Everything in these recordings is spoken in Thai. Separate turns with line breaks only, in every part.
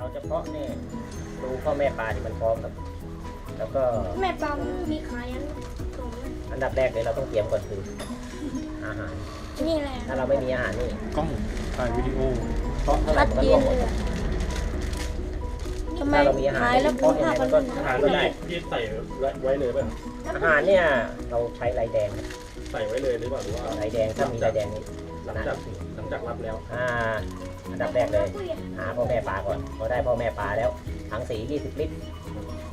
เราจะเพาะเนี่ยดูพ่อแม่ปลาที่มันพร้อมครับ แล้วก็
แม่ปลามีขายอันตรงนั้น
อันดับแรกเลยเราต้องเตรียมก่อนคืออาหาร
นี่แหละ
ถ้าเราไม่มีอาหารนี่
กล้องถ่ายวิดีโอ
เพาะเท่าไหร่
รัด
มันก็
เย็
ร่วนงหมด
เลยทำไม
ถ้าเรามีอาหาร
ขายแล้ว
เพ
คุณ
ราะยัง
ค่า
ไง
พั
มันนก็
น
อาหารที่ที่ใส่ไว้เลยป่ะ
อาหารเนี่ยเราใช้ไรแดงครับ
ใส่ไว้เลยหรือเปล่าหรือว่า
ไรแดงถ้ามีไรแดงนี่
หลังจากหลัง จากรับแล้ว
อ่า อันดับแรกเลย หาพ่อแม่ปลาก่อนพอได้พ่อแม่ปลาแล้ว ถังสี 20 ลิตร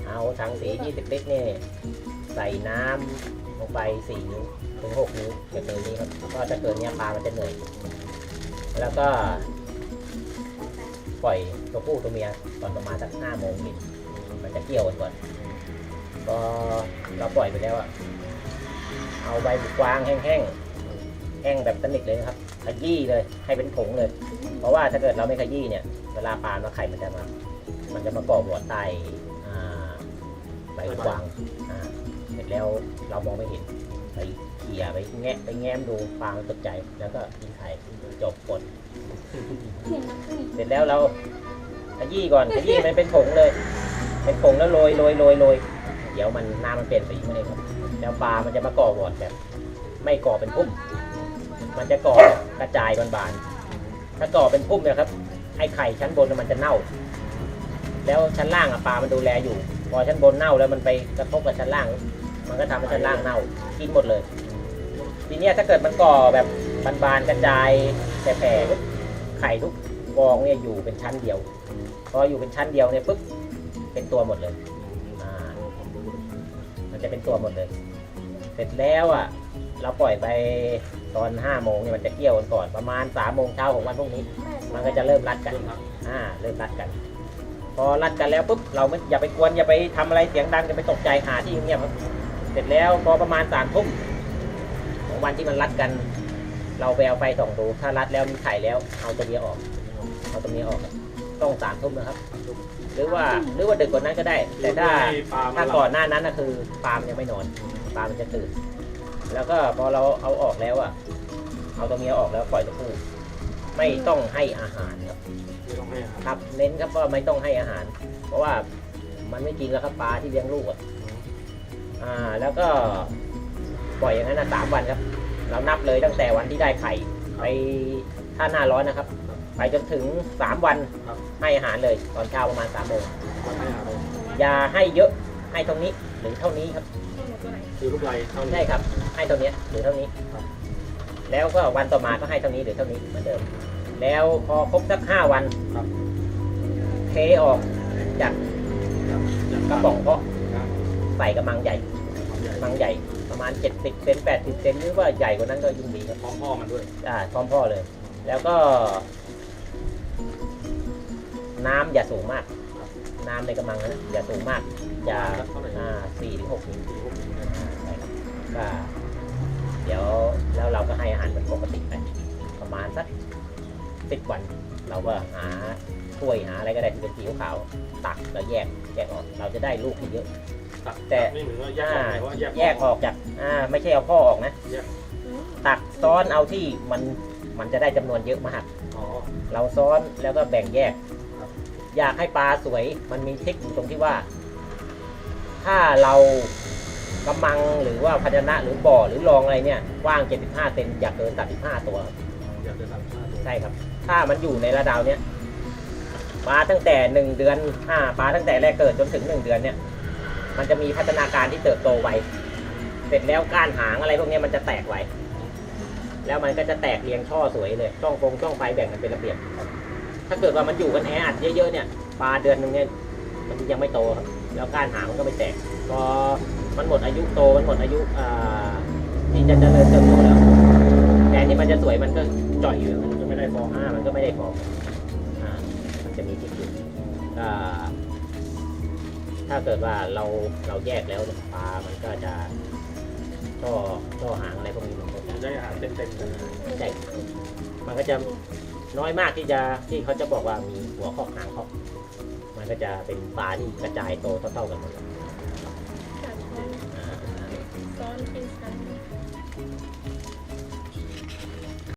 เอาถังสี 20 ลิตรนี่ ใส่น้ำลงไป4นิ้วถึง6นิ้วเกิดเลยนี้ครับ ก็จะเกิดเนี้ยปลามันจะเหนื่อย แล้วก็ ปล่อยตัวผู้ตัวเมียตอนประมาณสัก5โมงเย็นมันจะเกี่ยวกันก่อนพอเราปล่อยไปแล้วอะเอาใบบุกวางแห้งๆ ห้งแบบสนิทเลยนะครับขยี้เลยให้เป็นผงเลย เพราะว่าถ้าเกิดเราไม่ขยี้เนี่ย เวลาปลามาไข่มันจะมา มันจะมาก่อหัวใต้อ่าใบกวางอ่าเสร็จแล้วเรามองไม่เห็นไปเขี่ยไปแงะไปแง้มดูปลามันตกใจ แล้วก็กินไข่จบกด
เห็นนะนี่
เสร็จแล้วเราขยี้ก่อนขยี้มันเป็นผงเลย เป็นผงแล้วโรยโรยโรยโรยเดี๋ยวมันน้ำมันเปลี่ยนสีมาเองครับแล้วปลามันจะมาก่อวอดแบบ ไม่ก่อเป็นพุ่ม มันจะก่อกระจายบานๆ ถ้าก่อเป็นพุ่มเนี่ยครับ ไอ้ไข่ชั้นบนน่ะมันจะเน่า แล้วชั้นล่างอะปลา มันดูแลอยู่ พอชั้นบนเน่าแล้วมันไปกระทบกับชั้นล่าง มันก็ทำให้ชั้นล่างเน่า กินหมดเลย ทีเนี้ยถ้าเกิดมันก่อแบบบานๆกระจายแผ่ๆไข่ทุกฟองเนี่ยอยู่เป็นชั้นเดียว พออยู่เป็นชั้นเดียวเนี่ยปุ๊บเป็นตัวหมดเลย มันจะเป็นตัวหมดเลย เสร็จแล้วอะ เราปล่อยไปตอนห้าโมงเนี่ยมันจะเกี่ยวกันก่อนประมาณสามโมงเช้าของวันพรุ่งนี้ มันก็จะเริ่มรัดกัน
เริ่มรับ
อ่าเริ่มรัดกัน พอรัดกันแล้วปุ๊บเราไม่อย่าไปกวนอย่าไปทำอะไรเสียงดังอย่าไปตกใจหาที่เงียบครับเสร็จแล้วพอประมาณสามทุ่มของวันที่มันรัดกัน เราไปเอาไฟส่องดูถ้ารัดแล้วมีไข่แล้วเอาตัวเมียออกเอาตัวเมียออกครับต้องสามทุ่มนะครับหรือว่าหรือว่าดึกกว่านั้นก็ได้ แต่ถ้า
ปลา
ถ้าก่อนหน้านั้นนะคือปลามันยังไม่นอนปลามันจะตื่น แล้วก็พอเราเอาออกแล้วอะเอาตัวเมียออกแล้วปล่อยตัวผู้ไม่ต้องให้อาหารครับ
ไม่ต้องให้อาหาร
ครับเน้นครับว่าไม่ต้องให้อาหาร เพราะว่ามันไม่กินแล้วครับปลาที่เลี้ยงลูกอะอ่า แล้วก็ปล่อยอย่างนั้นนะสามวันครับ เรานับเลยตั้งแต่วันที่ได้ไข่ไปถ้าหน้าร้อนนะครับ ไปจนถึงสามวันให้อาหารเลย ตอนเช้าประมาณสามโมง
วันให้อาหารเลย
อย่าให้เยอะ ให้เท่านี้หรือเท่านี้ครับ
คือลูกไรเท่านี้
ใช่ครับ ให้เท่านี้หรือเท่านี้
ครับ
แล้วก็วันต่อมาก็ให้เท่านี้หรือเท่านี้เหมือนเดิม แล้วพอครบสักห้าวัน
ครับ
เทออกจาก
ครับจาก
กระป๋องเพาะ
ครับ
ใส่กระมังใหญ่
ความใหญ่
กระมังใหญ่ประมาณ 70เซน80เซนหรือว่าใหญ่กว่านั้นก็ยิ่งดีครับ
พร้อมพ่อมันด้วย
อ่าพร้อมพ่อเลย แล้วก็ น้ำอย่าสูงมาก น้ำในกระมังนะอย่าสูงมากอย่า
เท่าไหร่
อ่าสี่ถึงหกนิ้ว
สี่หกนิ้ว
ใช่ครับก็เดี๋ยวแล้วเราก็ให้อาหารเหมือนปกติไปประมาณสักสิบวัน เราก็หาถ้วยหาอะไรก็ได้ที่เป็นสีขาวๆตักแล้วแยกแยกออก เราจะได้ลูกที่เยอะ
ตัด
แต่
ไม่เหมือนว่าแยก
อ่า
ออกแต่ว่าแยก
แยกออกจากอ่าไม่ใช่เอาพ่อออกนะ
แยก
ตักซ้อนเอาที่มันมันจะได้จำนวนเยอะมาก
อ๋อ
เราซ้อนแล้วก็แบ่งแยก
ครับ
อยากให้ปลาสวย มันมีเทคนิคตรงที่ว่า ถ้าเรากำมังหรือว่าภาชนะหรือบ่อหรือรองอะไรเนี่ยกว้าง 75เซนอยากเกิน35ตัวครับ
อยากจะทำห้าตัว
ใช่ครับ ถ้ามันอยู่ในระดับเนี้ยปลาตั้งแต่ 1 เดือนอ่าปลาตั้งแต่แรกเกิดจนถึง 1 เดือนเนี่ย มันจะมีพัฒนาการที่เติบโตไวเสร็จแล้วก้านหางอะไรพวกเนี้ยมันจะแตกไวแล้วมันก็จะแตกเรียงช่อสวยเลย ช่องฟงช่องไฟแบ่งกันเป็นระเบียบ ถ้าเกิดว่ามันอยู่กันแออัดเยอะๆเนี่ยปลาเดือนหนึงเนี่ยมันยังไม่โตครับแล้วก้านหางมันก็ไม่แตกพอมันหมดอายุโตมันหมดอายุอ่าที่จะเจริญเติบโตแล้วแต่ที่มันจะสวยมันก็จ่อยอยู่มันก็ไม่ได้ฟองอ่ามันก็ไม่ได้ฟองอ่ามันจะมีที่อยู่ก็ถ้าเกิดว่าเราเราแยกแล้วเนี่ยปลา มันก็จะช่อช่อหางอะไรพวกนี้มันก็จะ
ได้อาหารเต็มๆเลย
ใช่มันก็จะ น้อยมากที่จะที่เขาจะบอกว่ามีหัวข้อหางข้อมันก็จะเป็นปลาที่กระจายโตเท่าๆกันหมดเลยอ่า
ซ้อนเป็นชั้น